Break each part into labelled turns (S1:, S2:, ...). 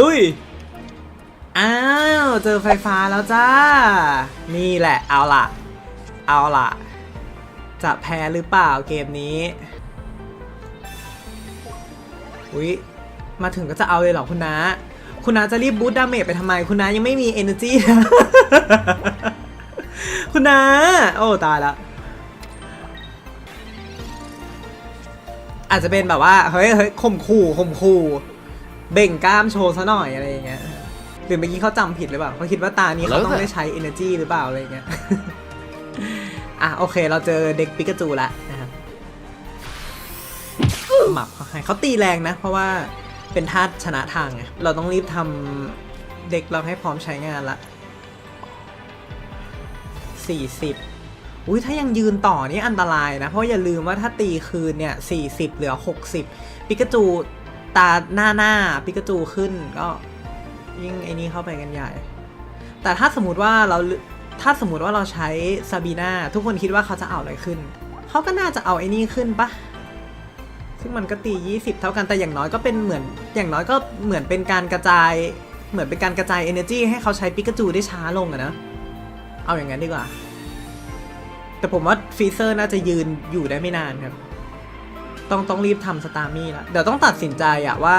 S1: ลุย อ้าว เจอไฟฟ้าแล้วจ้า นี่แหละ เอาล่ะ เอาล่ะ จะแพ้หรือเปล่าเกมนี้อุ๊ยมาถึงก็จะเอาเลยเหรอคุณน้าคุณนาจะรีบบูตดาเมจไปทำไม คุณน้ายังไม่มี energy นะคุณนาโอ้ตายละ อาจจะเป็นแบบว่า เฮ้ยเฮ้ยข่มขู่ข่มขู่ เบ่งกล้ามโชว์ซะหน่อยอะไรอย่างเงี้ยหรือเมื่อกี้เขาจำผิดหรือเปล่าเขาคิดว่าตานี้เขาต้องได้ใช้ energy หรือเปล่าอะไรอย่างเงี้ย อะโอเค เราเจอเด็กปิกาจูแล้วนะครับหมับเขาให้เขาตีแรงนะ เพราะว่าเป็นธาตุชนะทางไงเราต้องรีบทำเด็กเราให้พร้อมใช้งานละ40อุ้ยถ้ายังยืนต่อนี่อันตรายนะ เพราะอย่าลืมว่าถ้าตีคืนเนี่ย40เหลือ60ปิกาจู ตาหน้าหน้าปิกาจูขึ้นก็ยิ่งไอ้นี่เข้าไปกันใหญ่ แต่ถ้าสมมติว่าเราถ้าสมมติว่าเราใช้ซาบีนาทุกคนคิดว่าเขาจะเอาอะไรขึ้น เขาก็น่าจะเอาไอ้นี่ขึ้นปะซึ่งมันก็ตี 20 เท่ากันแต่อย่างน้อยก็เป็นเหมือนอย่างน้อยก็เหมือนเป็นการกระจายเหมือนเป็นการกระจาย energy ให้เขาใช้ปิกาจูได้ช้าลงอะนะ เอาอย่างนั้นดีกว่า แต่ผมว่าฟีเซอร์น่าจะยืนอยู่ได้ไม่นานครับ ต้องต้องรีบทำสตาร์มี่แล้วเดี๋ยวต้องตัดสินใจอะว่า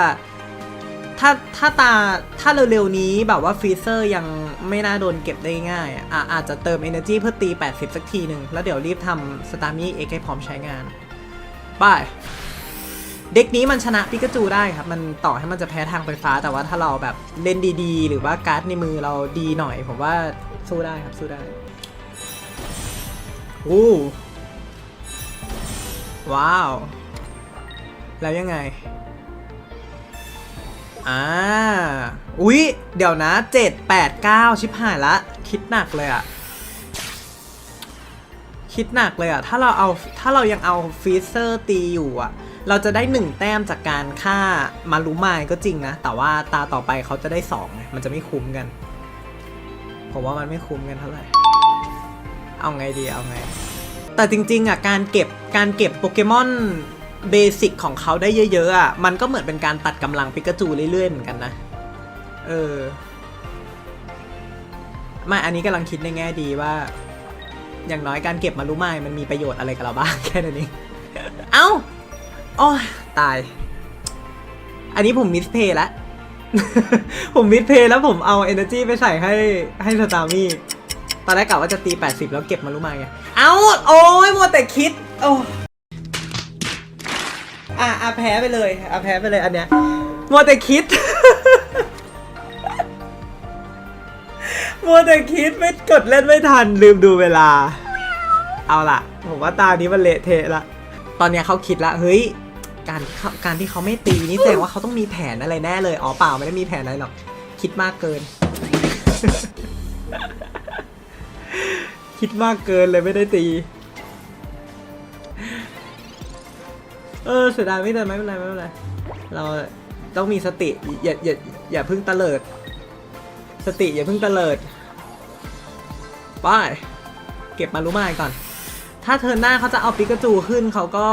S1: ถ้าถ้าตาถ้าเร็วๆนี้แบบว่าฟรีเซอร์ยังไม่น่าโดนเก็บได้ง่ายอะอาจจะเติม Energy เพื่อตี 80 สักทีหนึ่งแล้วเดี๋ยวรีบทำสตาร์มี่เอ็กให้พร้อมใช้งานบายเด็กนี้มันชนะปิกาจูได้ครับ มันต่อให้มันจะแพ้ทางไฟฟ้า แต่ว่าถ้าเราแบบเล่นดีๆ หรือว่าการ์ดในมือเราดีหน่อย ผมว่าสู้ได้ครับ สู้ได้โอ้ว้าว แล้วยังไง อ่า อุ๊ย เดี๋ยวนะ 7 8 9 ชิบหายละ คิดหนักเลยอะคิดหนักเลยอะถ้าเราเอาถ้าเรายังเอาฟีเซอร์ตีอยู่อะเราจะได้หนึ่งแต้มจากการฆ่ามารุมายก็จริงนะ แต่ว่าตาต่อไปเขาจะได้สองไงมันจะไม่คุ้มกัน ผมว่ามันไม่คุ้มกันเท่าไหร่ เอาไงดีเอาไง แต่จริงๆอะการเก็บการเก็บโปเกมอน เบสิกของเขาได้เยอะๆอะมันก็เหมือนเป็นการตัดกำลังปิกาจูเรื่อยๆเหมือนกันนะ เออไม่อันนี้กำลังคิดในแง่ดีว่า อย่างน้อยการเก็บมารู้ไม่มันมีประโยชน์อะไรกับเราบ้างแค่นั้นเองเอ้าโอ้ยตาย อันนี้ผมมิสเพย์แล้วผมมิสเพย์แล้วผมเอา energy ไปใส่ให้ให้สตาร์มี่ ตอนแรกกะว่าจะตี 80 แล้วเก็บมารู้มาไง เอ้า โอ้ยมัวแต่คิด โอ้ อะอะแพ้ไปเลยอะแพ้ไปเลยอันเนี้ยมัวแต่คิด มัวแต่คิดไม่กดเล่นไม่ทันลืมดูเวลา เอาล่ะ ผมว่าตานี้มันเละเทะละ ตอนเนี้ยเขาคิดละเฮ้ยการการที่เขาไม่ตีนี่แสดงว่าเขาต้องมีแผนอะไรแน่เลยอ๋อเปล่าไม่ได้มีแผนอะไรหรอก คิดมากเกิน คิดมากเกินเลยไม่ได้ตี เออเสียดายไม่เป็นไม่เป็นไรไม่เป็นไรเราต้องมีสติอย่าอย่าอย่าเพิ่งตะเลิด สติอย่าเพิ่งตะเลิดไปเก็บมารู้มาก่อน ถ้าเทินหน้าเขาจะเอาปิกาจูขึ้นเขาก็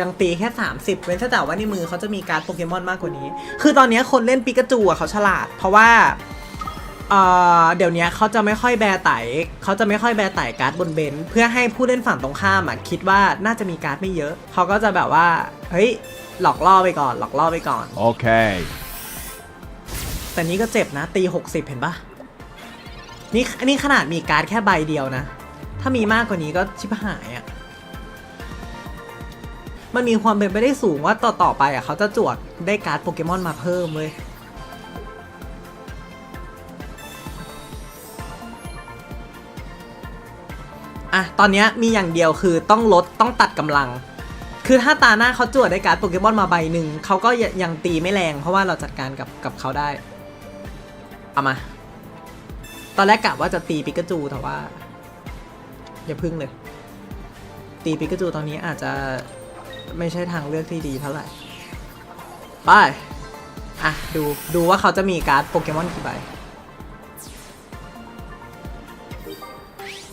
S1: ยังตีแค่ 30 เว้นแต่ว่าในมือเขาจะมีการโปเกมอนมากกว่านี้ คือตอนนี้คนเล่นปิกาจูอะเขาฉลาด เพราะว่า เอ่อเดี๋ยวนี้เขาจะไม่ค่อยแบร์ไต่เขาจะไม่ค่อยแบร์ไต่การ์ดบนเบนซ์เพื่อให้ผู้เล่นฝั่งตรงข้ามอะคิดว่าน่าจะมีการ์ดไม่เยอะเขาก็จะแบบว่าเฮ้ยหลอกล่อไปก่อนหลอกล่อไปก่อน
S2: Okay.
S1: แต่นี้ก็เจ็บนะ ตี 60 เห็นปะนี่อันนี้ขนาดมีการ์ดแค่ใบเดียวนะ ถ้ามีมากกว่านี้ก็ชิบหายอะ่ะมันมีความเป็นไปได้สูงว่าต่อต่อไปอะเขาจะจวดได้การ์ดโปเกมอนมาเพิ่มเลย อะตอนนี้มีอย่างเดียวคือต้องลดต้องตัดกำลัง คือถ้าตาหน้าเขาจวดได้การ์ดโปเกมอนมาใบหนึ่งเขาก็ยังตีไม่แรง เพราะว่าเราจัดการกับกับเขาได้ เอามา ตอนแรกกะว่าจะตีปิกาจูแต่ว่า อย่าพึ่งเลย ตีปิกาจูตอนนี้อาจจะไม่ใช่ทางเลือกที่ดีเท่าไหร่ ไป อะ ดู ดูว่าเขาจะมีการ์ดโปเกมอนกี่ใบ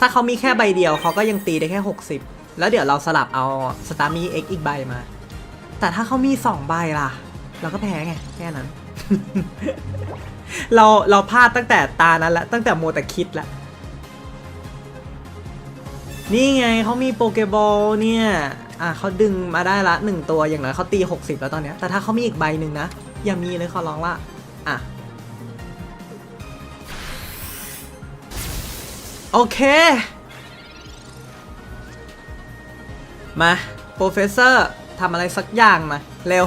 S1: ถ้าเขามีแค่ใบเดียวเขาก็ยังตีได้แค่ 60 แล้วเดี๋ยวเราสลับเอาสตาร์มีเอ็กอีกใบมา แต่ถ้าเขามี 2 ใบล่ะ เราก็แพ้ไงแค่นั้น เราเราพลาดตั้งแต่ตานั้นละตั้งแต่โมแต่คิดละนี่ไงเขามีโปเกบอลเนี่ยอะเขาดึงมาได้ละหนึ่งตัวอย่างน้อยเขาตี 60 แล้วตอนเนี้ยแต่ถ้าเขามีอีกใบหนึ่งนะ อย่ามีเลยขอร้องละอะ โอเค มาโปรเฟสเซอร์ทำอะไรสักอย่างมา เร็ว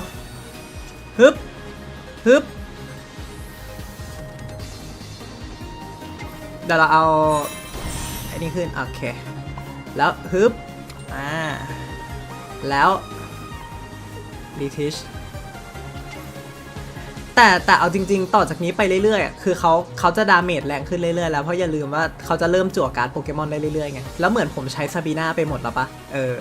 S1: ฮึบ ฮึบ เดี๋ยวเราเอาไอ้นี่ขึ้น โอเค แล้ว ฮึบ อ่า แล้วรีทิช แต่แต่เอาจริง ๆ ต่อจากนี้ไปเรื่อยๆอะคือเขาเขาจะดาเมจแรงขึ้นเรื่อยๆแล้วเพราะอย่าลืมว่าเขาจะเริ่มจั่วการ์ดโปเกมอนได้เรื่อยๆไงแล้วเหมือนผมใช้ซาบีนาไปหมดแล้วปะเออ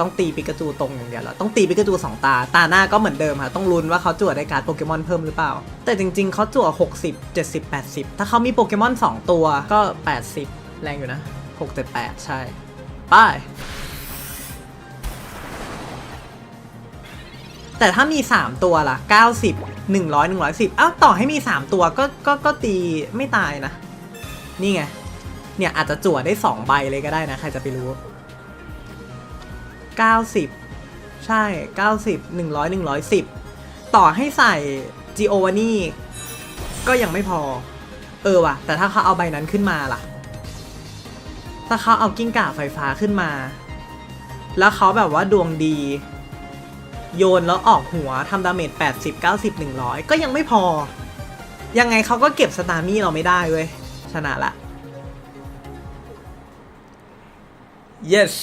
S1: ต้องตีปิกาจูตรงอย่างเดียวแล้วต้องตีปิกาจูสองตา ตาหน้าก็เหมือนเดิมค่ะ ต้องลุ้นว่าเขาจั่วได้การ์ดโปเกมอนเพิ่มหรือเปล่า แต่จริงๆ เขาจั่ว 60 70 80 ถ้าเขามีโปเกมอน 2 ตัวก็ 80 แรงอยู่นะ 6 7 8 ใช่ ไป แต่ถ้ามี 3 ตัวล่ะ 90 100 110อ้าวต่อให้มี 3 ตัวก็ก็ก็ตีไม่ตายนะ นี่ไง เนี่ยอาจจะจั่วได้ 2 ใบเลยก็ได้นะ ใครจะไปรู้ 90 ใช่ 90 100 110 ต่อให้ใส่จีโอวานี่ก็ยังไม่พอ เออว่ะ แต่ถ้าเขาเอาใบนั้นขึ้นมาล่ะ ถ้าเขาเอากิ้งก่าไฟฟ้าขึ้นมา แล้วเขาแบบว่าดวงดี โยนแล้วออกหัวทำดาเมจ80 90 100 ก็ยังไม่พอ ยังไงเขาก็เก็บสตาร์มี่เราไม่ได้เว้ย ชนะละ yes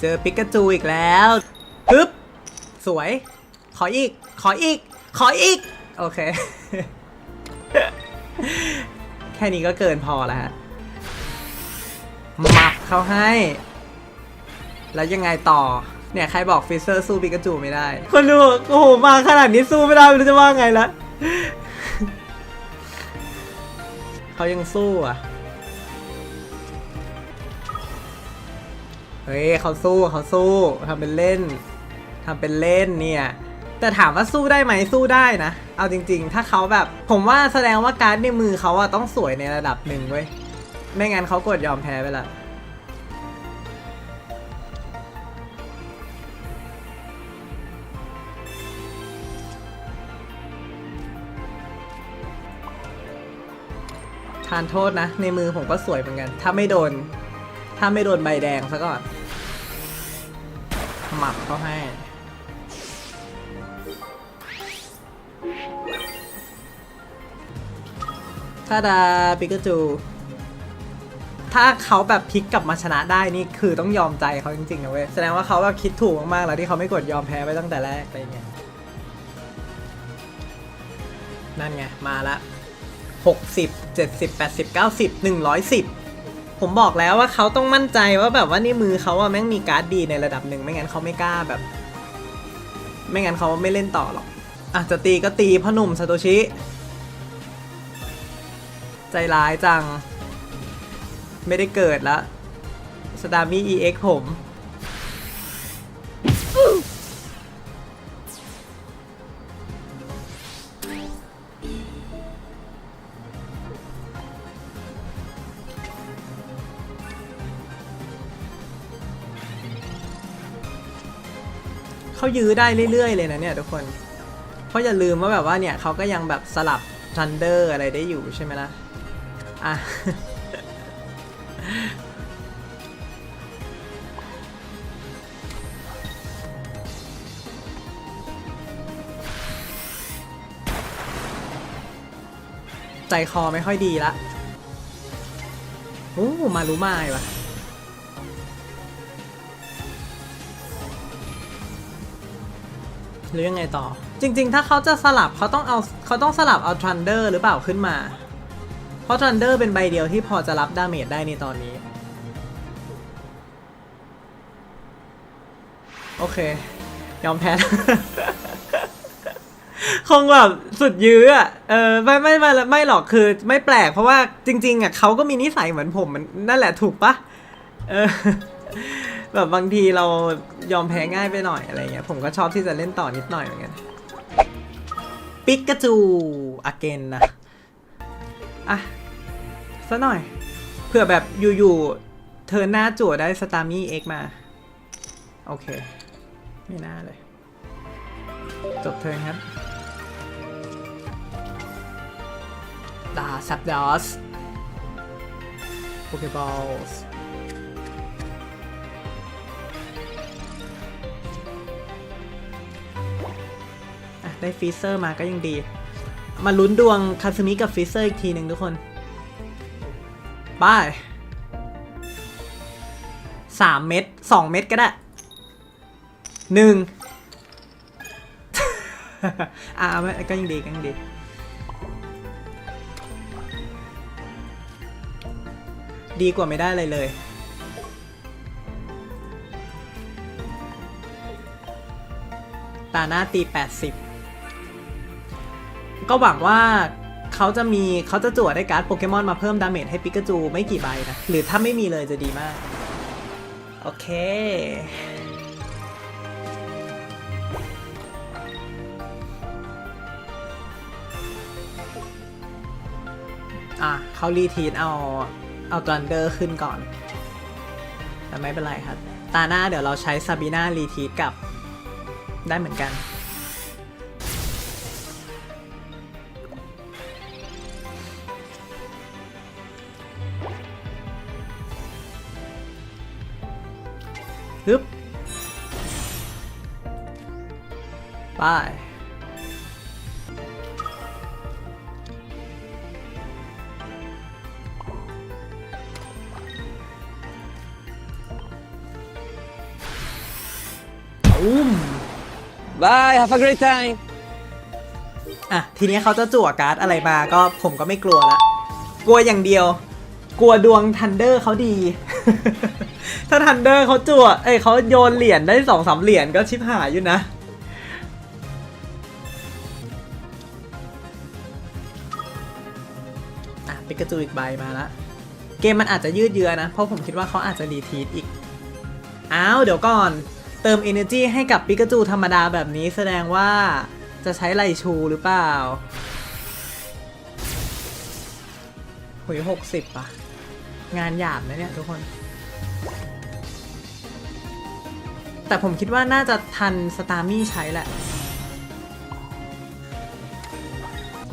S1: เจอปิกาจูอีกแล้วฮึบสวย ขออีก ขออีก ขออีก โอเค แค่นี้ก็เกินพอแล้วฮะมับเขาให้ แล้วยังไงต่อ เนี่ยใครบอกฟิเซอร์สู้ปิกาจูไม่ได้ คนดูโอ้โหมาขนาดนี้สู้ไม่ได้ไม่รู้จะว่าไงละเขายังสู้อะ เฮ้ยเขาสู้เขาสู้ทำเป็นเล่นทำเป็นเล่นเนี่ยแต่ถามว่าสู้ได้ไหมสู้ได้นะ เอาจริง ๆ ถ้าเขาแบบ ผมว่าแสดงว่าการ์ดในมือเขาอะต้องสวยในระดับหนึ่งเว้ย ไม่งั้นเขากดยอมแพ้ไปละ ทานโทษนะ ในมือผมก็สวยเหมือนกัน ถ้าไม่โดน ถ้าไม่โดนใบแดงซะก่อน หมับเขาให้ ถ้าดาปิกาจู ถ้าเขาแบบพลิกกลับมาชนะได้นี่คือต้องยอมใจเขาจริงๆนะเว้ย แสดงว่าเขาแบบคิดถูกมากๆแล้วที่เขาไม่กดยอมแพ้ไปตั้งแต่แรกอะไรเงี้ย นั่นไง มาละ 60 70 80 90 110 ผมบอกแล้วว่าเขาต้องมั่นใจว่าแบบว่านี่มือเขาอะแม่งมีการ์ดดีในระดับหนึ่งไม่งั้นเขาไม่กล้าแบบ ไม่งั้นเขาไม่เล่นต่อหรอกอะจะตีก็ตีพ่อหนุ่มซาโตชิ ใจร้ายจัง ไม่ได้เกิดละสตาร์มี่ EX ผม เขายื้อได้เรื่อยๆ เลยนะเนี่ยทุกคน เพราะอย่าลืมว่าแบบว่าเนี่ยเขาก็ยังแบบสลับทันเดอร์อะไรได้อยู่ใช่ไหมล่ะ อะ ใจคอไม่ค่อยดีละ โอ้ มารู้มายวะ หรือยังไงต่อ จริง ๆ ถ้าเขาจะสลับเขาต้องเอาเขาต้องสลับเอาทรันเดอร์หรือเปล่าขึ้นมา เพราะทรันเดอร์เป็นใบเดียวที่พอจะรับดาเมจได้ในตอนนี้ โอเค ยอมแพ้ คงแบบสุดยื้ออะเออไม่ไม่ไม่ไม่หรอกคือไม่แปลกเพราะว่าจริง ๆอะเขาก็มีนิสัยเหมือนผมมันนั่นแหละถูกปะเออ แบบบางทีเรายอมแพ้ง่ายไปหน่อยอะไรเงี้ยผมก็ชอบที่จะเล่นต่อนิดหน่อยเหมือนกันปิกาจูอเกนนะอะซะหน่อยเผื่อแบบอยู่ๆเธอหน้าจั่วได้สตาร์มี่เอ็กมา โอเค ไม่น่าเลย จบเทิร์นครับดาซับดอสโปเกบอลส์ ได้ฟีเซอร์มาก็ยังดี มาลุ้นดวงคาซึมิกับฟีเซอร์อีกทีหนึ่งทุกคนบายสามเม็ดสองเม็ดก็ได้หนึ่งอ่าก็ยังดีก็ยังดีดีกว่าไม่ได้เลยเลย ตาหน้าตี 80 ก็หวังว่าเขาจะมีเขาจะจั่วได้การ์ดโปเกมอนมาเพิ่มดาเมจให้ปิกาจูไม่กี่ใบนะ หรือถ้าไม่มีเลยจะดีมาก โอเค อะเขารีทีนเอา เอาตันเดอร์ขึ้นก่อน แต่ไม่เป็นไรครับ ตาหน้าเดี๋ยวเราใช้ซาบีนารีทีนกับ ได้เหมือนกัน ฮึบไปอุ้ม
S2: Bye, have a great time.
S1: อะ ทีนี้เขาจะจั่วการ์ดอะไรมาก็ผมก็ไม่กลัวละ กลัวอย่างเดียว กลัวดวงทันเดอร์เขาดี ถ้าทันเดอร์เขาจั่วเอ้ยเขาโยนเหรียญได้สองสามเหรียญก็ชิบหายอยู่นะอะปิกาจูอีกใบมาละ เกมมันอาจจะยืดเยื้อนะ เพราะผมคิดว่าเขาอาจจะรีทีทอีก อ้าว เดี๋ยวก่อน เติม Energy ให้กับปิกาจูธรรมดาแบบนี้แสดงว่าจะใช้ไลชูหรือเปล่าหุยหกสิบอะงานหยาบนะเนี่ยทุกคน แต่ผมคิดว่าน่าจะทันสตาร์มี่ใช้แหละ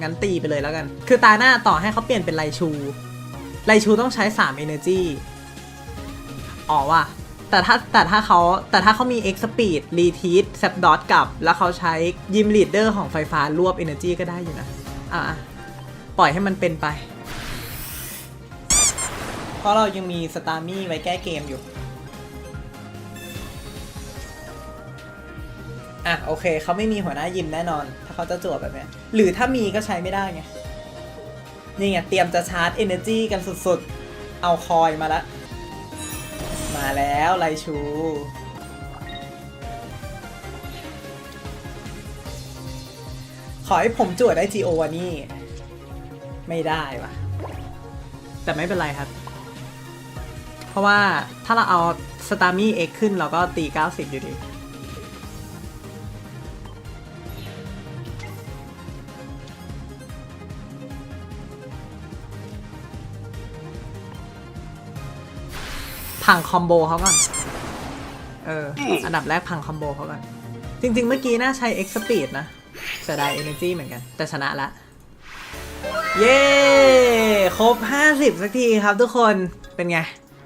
S1: งั้นตีไปเลยแล้วกัน คือตาหน้าต่อให้เขาเปลี่ยนเป็นไลชูไลชูต้องใช้ 3 Energy อ๋อว่ะ แต่ถ้าแต่ถ้าเขาแต่ถ้าเขามี X Speed r e t e a t s a p Dot กับ แล้วเขาใช้ยิม Leader ของไฟฟ้ารวบ Energy ก็ได้อยู่นะ อะ ปล่อยให้มันเป็นไป เพราะเรายังมีสตาร์มี่ไว้แก้เกมอยู่ อะโอเคเขาไม่มีหัวหน้ายิมแน่นอน ถ้าเขาจะจวบแบบเนี้ยหรือถ้ามีก็ใช้ไม่ได้ไงนี่ไงเตรียมจะชาร์จ Energy กันสุดๆ เอาคอยมาละ มาแล้วไลชู ขอให้ผมจวดได้ GO วันนี้ไม่ได้วะแต่ไม่เป็นไรครับ เพราะว่าถ้าเราเอาสตาร์มี่ X ขึ้นเราก็ตี 90 อยู่ดี พังคอมโบเขาก่อน เออ อันดับแรกพังคอมโบเขาก่อน จริง ๆ เมื่อกี้น่าใช้ X Speed นะเสียดาย Energy เหมือนกัน แต่ชนะละ เย้ ครบ 50 สักทีครับทุกคน เป็นไง